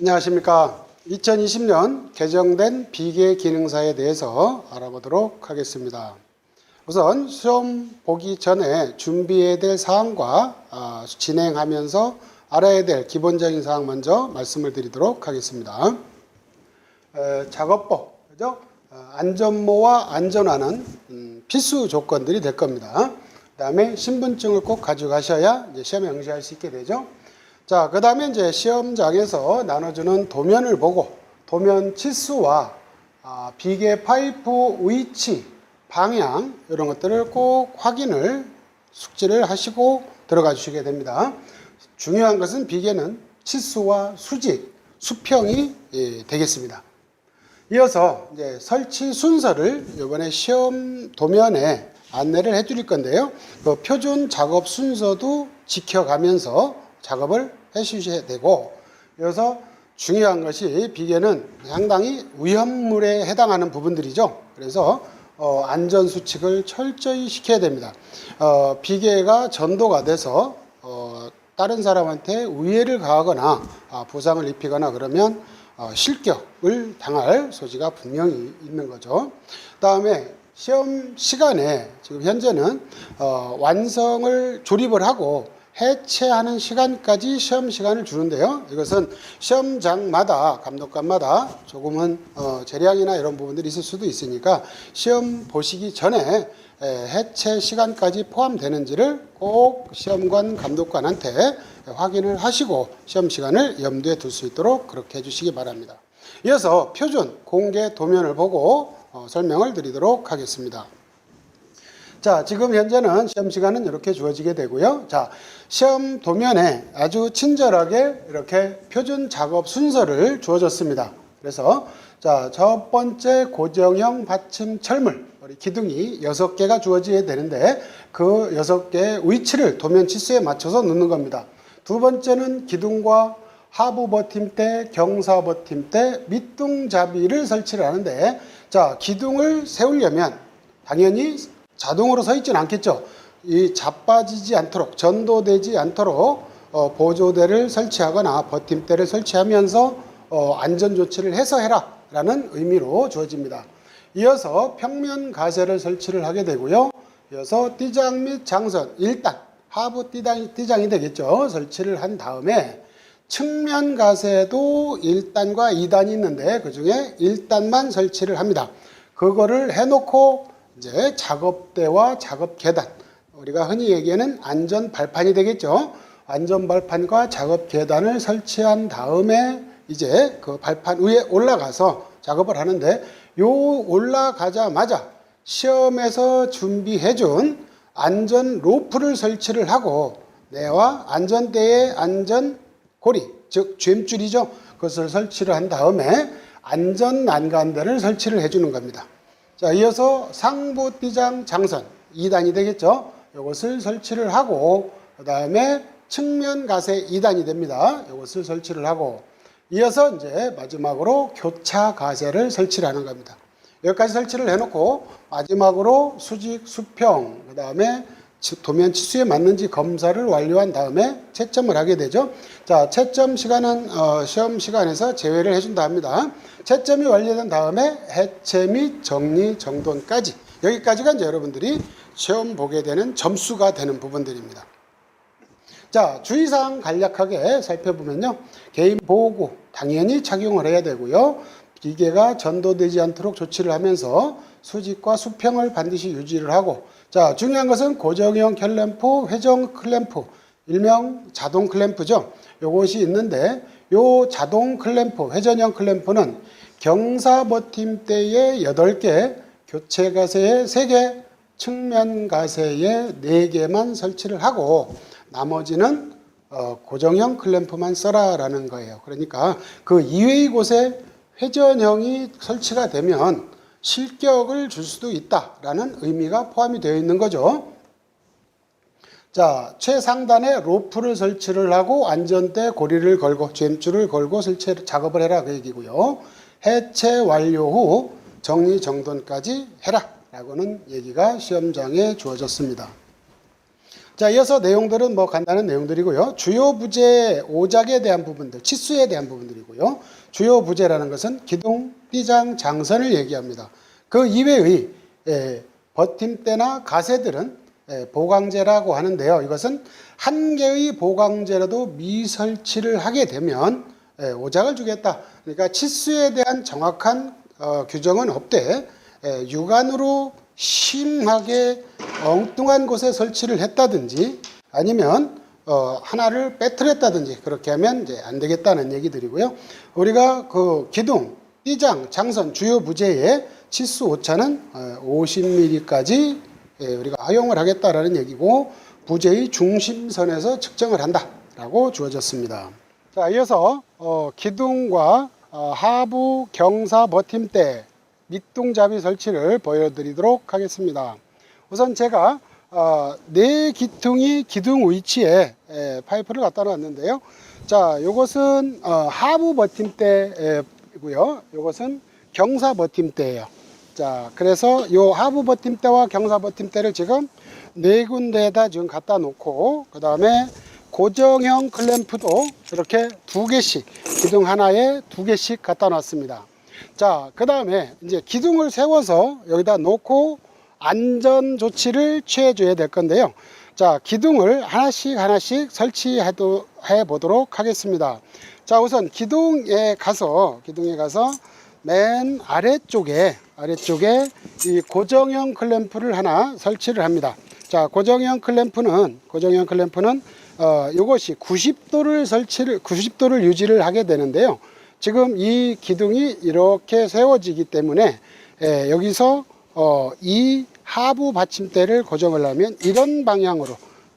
안녕하십니까. 2020년 개정된 비계 기능사에 대해서 알아보도록 하겠습니다. 우선 시험 보기 전에 준비해야 될 사항과 아, 진행하면서 알아야 될 기본적인 사항 먼저 말씀을 드리도록 하겠습니다. 에, 작업복, 그죠? 어, 안전모와 안전화는 음, 필수 조건들이 될 겁니다. 그 다음에 신분증을 꼭 가져가셔야 시험에 응시할 수 있게 되죠. 자, 그 다음에 이제 시험장에서 나눠주는 도면을 보고 도면 치수와 아, 비계 파이프 위치, 방향 이런 것들을 꼭 확인을 숙지를 하시고 들어가 주시게 됩니다. 중요한 것은 비계는 치수와 수직, 수평이 예, 되겠습니다. 이어서 이제 설치 순서를 이번에 시험 도면에 안내를 해 드릴 건데요. 그 표준 작업 순서도 지켜가면서 작업을 해 주셔야 되고, 이어서 중요한 것이 비계는 상당히 위험물에 해당하는 부분들이죠. 그래서 어, 안전 수칙을 철저히 시켜야 됩니다. 어, 비계가 전도가 돼서 어, 다른 사람한테 위해를 가하거나 아, 부상을 입히거나 그러면 어, 실격을 당할 소지가 분명히 있는 거죠. 다음에 시험 시간에 지금 현재는 어, 완성을 조립을 하고 해체하는 시간까지 시험 시간을 주는데요. 이것은 시험장마다 감독관마다 조금은 어, 재량이나 이런 부분들이 있을 수도 있으니까 시험 보시기 전에 에, 해체 시간까지 포함되는지를 꼭 시험관 감독관한테 확인을 하시고 시험 시간을 염두에 둘 수 있도록 그렇게 해주시기 바랍니다. 이어서 표준 공개 도면을 보고 어, 설명을 드리도록 하겠습니다. 자, 지금 현재는 시험 시간은 이렇게 주어지게 되고요. 자, 시험 도면에 아주 친절하게 이렇게 표준 작업 순서를 주어졌습니다. 그래서 자, 첫 번째 고정형 받침 철물 우리 기둥이 여섯 개가 주어져야 되는데 그 여섯 개의 위치를 도면 치수에 맞춰서 넣는 겁니다. 두 번째는 기둥과 하부 버팀대, 경사 버팀대, 밑둥잡이를 설치를 하는데 자, 기둥을 세우려면 당연히 자동으로 서 있지는 않겠죠. 이 자빠지지 않도록 전도되지 않도록 어, 보조대를 설치하거나 버팀대를 설치하면서 어, 안전 조치를 해서 해라라는 의미로 주어집니다. 이어서 평면 가세를 설치를 하게 되고요. 이어서 띠장 및 장선 1단 하부 띠장, 띠장이 되겠죠. 설치를 한 다음에 측면 가세도 1단과 2단이 있는데 그 중에 1단만 설치를 합니다. 그거를 해놓고 이제 작업대와 작업 계단 우리가 흔히 얘기하는 안전 발판이 되겠죠. 안전 발판과 작업 계단을 설치한 다음에 이제 그 발판 위에 올라가서 작업을 하는데 요 올라가자마자 시험에서 준비해 준 안전 로프를 설치를 하고 내와 안전대의 안전 고리 즉 젬줄이죠. 그것을 설치를 한 다음에 안전 난간대를 설치를 해 주는 겁니다. 자, 이어서 상부 띠장 장선 2단이 되겠죠. 이것을 설치를 하고 그 다음에 측면 가세 2단이 됩니다. 이것을 설치를 하고 이어서 이제 마지막으로 교차 가세를 설치를 하는 겁니다. 여기까지 설치를 해놓고 마지막으로 수직 수평 그 다음에 도면 치수에 맞는지 검사를 완료한 다음에 채점을 하게 되죠. 자, 채점 시간은 어, 시험 시간에서 제외를 해준다 합니다. 채점이 완료된 다음에 해체 및 정리 정돈까지 여기까지가 이제 여러분들이 시험 보게 되는 점수가 되는 부분들입니다. 자, 주의사항 간략하게 살펴보면요. 개인 보호구 당연히 착용을 해야 되고요. 기계가 전도되지 않도록 조치를 하면서 수직과 수평을 반드시 유지를 하고 자, 중요한 것은 고정형 클램프, 회전 클램프, 일명 자동 클램프죠. 요것이 있는데 요 자동 클램프, 회전형 클램프는 경사 버팀대에 8개, 교체 가세에 3개, 측면 가세에 4개만 설치를 하고 나머지는 어, 고정형 클램프만 써라라는 거예요. 그러니까 그 이외의 곳에 회전형이 설치가 되면 실격을 줄 수도 있다라는 의미가 포함이 되어 있는 거죠. 자, 최상단에 로프를 설치를 하고 안전대 고리를 걸고 젬줄을 걸고 설치 작업을 해라 그 얘기고요. 해체 완료 후 정리 정돈까지 해라 라고는 얘기가 시험장에 주어졌습니다. 자, 이어서 내용들은 뭐 간단한 내용들이고요. 주요 부재 오작에 대한 부분들, 치수에 대한 부분들이고요. 주요 부재라는 것은 기둥, 띠장, 장선을 얘기합니다. 그 이외의 예, 버팀대나 가세들은 예, 보강제라고 하는데요. 이것은 한 개의 보강제라도 미설치를 하게 되면 예, 오작을 주겠다. 그러니까 치수에 대한 정확한 어, 규정은 없대. 예, 육안으로 심하게 엉뚱한 곳에 설치를 했다든지 아니면 어, 하나를 빼뜨렸다든지 그렇게 하면 이제 안 되겠다는 얘기들이고요. 우리가 그 기둥, 띠장, 장선 주요 부재의 치수 오차는 어, 50mm까지 예, 우리가 허용을 하겠다라는 얘기고 부재의 중심선에서 측정을 한다라고 주어졌습니다. 자, 이어서 어, 기둥과 어, 하부 경사 버팀대 밑둥잡이 설치를 보여드리도록 하겠습니다. 우선 제가 어, 네 기둥이 기둥 위치에 에, 파이프를 갖다 놨는데요. 자, 요것은 어, 하부 버팀대고요. 요것은 경사 버팀대예요. 자, 그래서 요 하부 버팀대와 경사 버팀대를 지금 네 군데에다 지금 갖다 놓고 그 다음에 고정형 클램프도 이렇게 두 개씩 기둥 하나에 두 개씩 갖다 놨습니다. 자, 그 다음에 이제 기둥을 세워서 여기다 놓고 안전 조치를 취해 줘야 될 건데요. 자, 기둥을 하나씩 하나씩 설치해 보도록 하겠습니다. 자, 우선 기둥에 가서, 기둥에 가서 맨 아래쪽에, 아래쪽에 이 고정형 클램프를 하나 설치를 합니다. 자, 고정형 클램프는, 고정형 클램프는, 어, 이것이 90도를 설치를, 90도를 유지를 하게 되는데요. 지금 이 기둥이 이렇게 세워지기 때문에 에, 여기서 어, 이 하부 받침대를 고정을 하면 이런 방향으로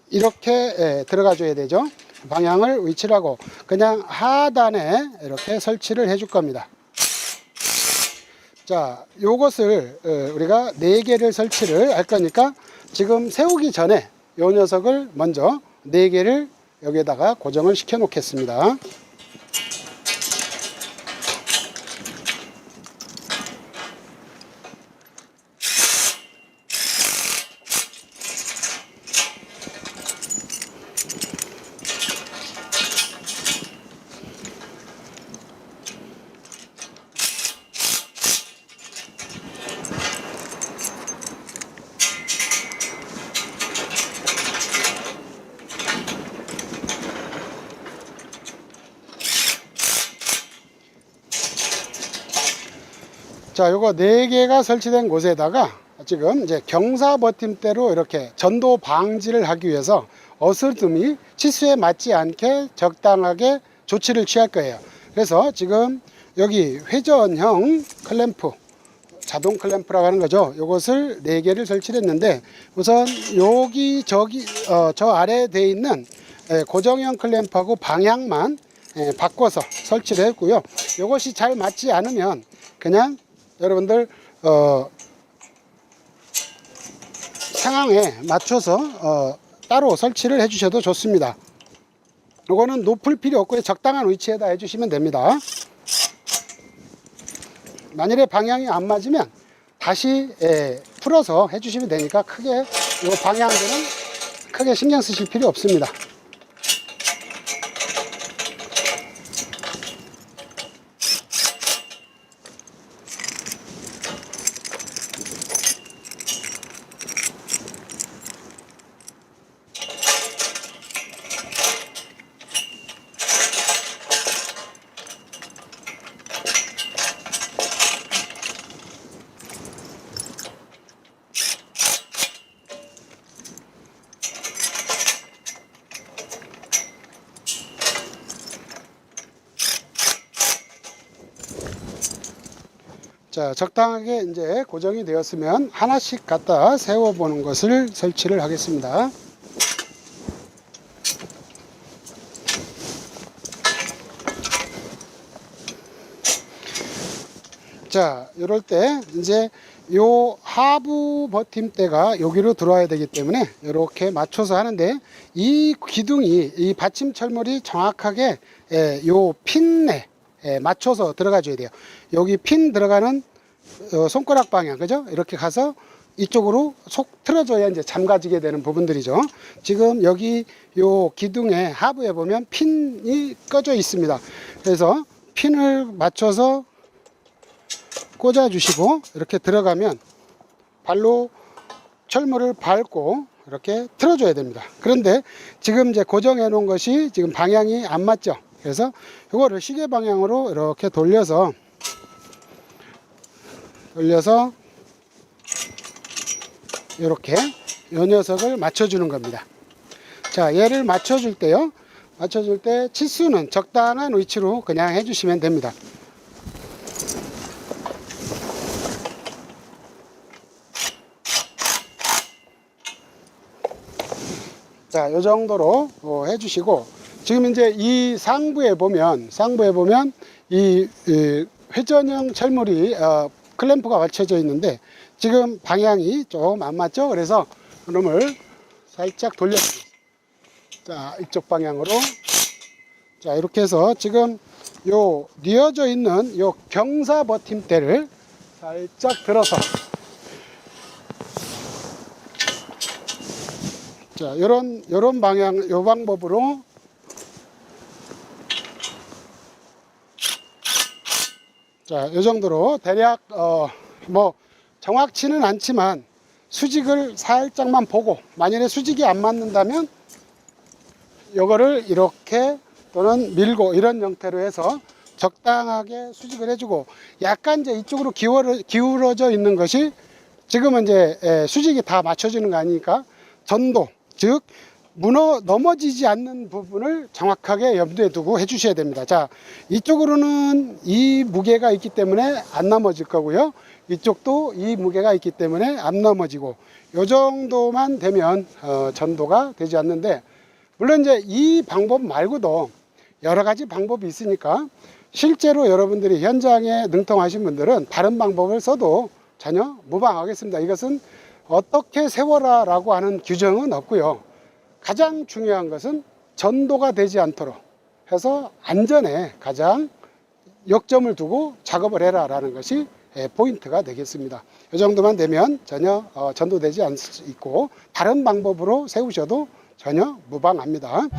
이렇게 에, 들어가 줘야 되죠. 방향을 위치를 하고 그냥 하단에 이렇게 설치를 해줄 겁니다. 자, 요것을 어, 우리가 네 개를 설치를 할 거니까 지금 세우기 전에 요 녀석을 먼저 네 개를 여기에다가 고정을 시켜 놓겠습니다. 자, 요거 네 개가 설치된 곳에다가 지금 이제 경사 버팀대로 이렇게 전도 방지를 하기 위해서 어스름이 치수에 맞지 않게 적당하게 조치를 취할 거예요. 그래서 지금 여기 회전형 클램프 자동 클램프라고 하는 거죠. 요것을 네 개를 설치를 했는데 우선 여기 저기 어, 저 아래에 돼 있는 예, 고정형 클램프하고 방향만 예, 바꿔서 설치를 했고요. 이것이 잘 맞지 않으면 그냥 여러분들 어, 상황에 맞춰서 어, 따로 설치를 해주셔도 좋습니다. 이거는 높을 필요 없고요. 적당한 위치에다 해주시면 됩니다. 만일에 방향이 안 맞으면 다시 예, 풀어서 해주시면 되니까 크게 이 방향들은 크게 신경 쓰실 필요 없습니다. 자, 적당하게 이제 고정이 되었으면 하나씩 갖다 세워 보는 것을 설치를 하겠습니다. 자, 이럴 때 이제 요 하부 버팀대가 여기로 들어와야 되기 때문에 이렇게 맞춰서 하는데 이 기둥이 이 받침 철물이 정확하게 예, 요 핀에 예, 맞춰서 들어가 줘야 돼요. 여기 핀 들어가는 어, 손가락 방향 그죠? 이렇게 가서 이쪽으로 속 틀어줘야 이제 잠가지게 되는 부분들이죠. 지금 여기 요 기둥에 하부에 보면 핀이 꺼져 있습니다. 그래서 핀을 맞춰서 꽂아 주시고 이렇게 들어가면 발로 철물을 밟고 이렇게 틀어줘야 됩니다. 그런데 지금 이제 고정해 놓은 것이 지금 방향이 안 맞죠. 그래서 이거를 시계 방향으로 이렇게 돌려서 돌려서 이렇게 요 녀석을 맞춰주는 겁니다. 자, 얘를 맞춰줄 때요. 맞춰줄 때 치수는 적당한 위치로 그냥 해주시면 됩니다. 자, 요 정도로 어, 해주시고 지금 이제 이 상부에 보면 상부에 보면 이, 이 회전형 철물이 어, 클램프가 걸쳐져 있는데 지금 방향이 좀 안 맞죠? 그래서 그놈을 살짝 돌려줍니다. 자, 이쪽 방향으로 자 이렇게 해서 지금 요 뉘어져 있는 요 경사 버팀대를 살짝 들어서 자, 요런, 요런 방향, 요 방법으로 자, 요 정도로 대략, 어, 뭐, 정확치는 않지만 수직을 살짝만 보고, 만약에 수직이 안 맞는다면 요거를 이렇게 또는 밀고 이런 형태로 해서 적당하게 수직을 해주고 약간 이제 이쪽으로 기울어, 기울어져 있는 것이 지금은 이제 에, 수직이 다 맞춰지는 거 아니니까 전도 즉 무너 넘어지지 않는 부분을 정확하게 염두에 두고 해주셔야 됩니다. 자 이쪽으로는 이 무게가 있기 때문에 안 넘어질 거고요. 이쪽도 이 무게가 있기 때문에 안 넘어지고 요 정도만 되면 어, 전도가 되지 않는데 물론 이제 이 방법 말고도 여러 가지 방법이 있으니까 실제로 여러분들이 현장에 능통하신 분들은 다른 방법을 써도 전혀 무방하겠습니다. 이것은 어떻게 세워라 라고 하는 규정은 없고요. 가장 중요한 것은 전도가 되지 않도록 해서 안전에 가장 역점을 두고 작업을 해라 라는 것이 예, 포인트가 되겠습니다. 이 정도만 되면 전혀 어, 전도되지 않고 다른 방법으로 세우셔도 전혀 무방합니다.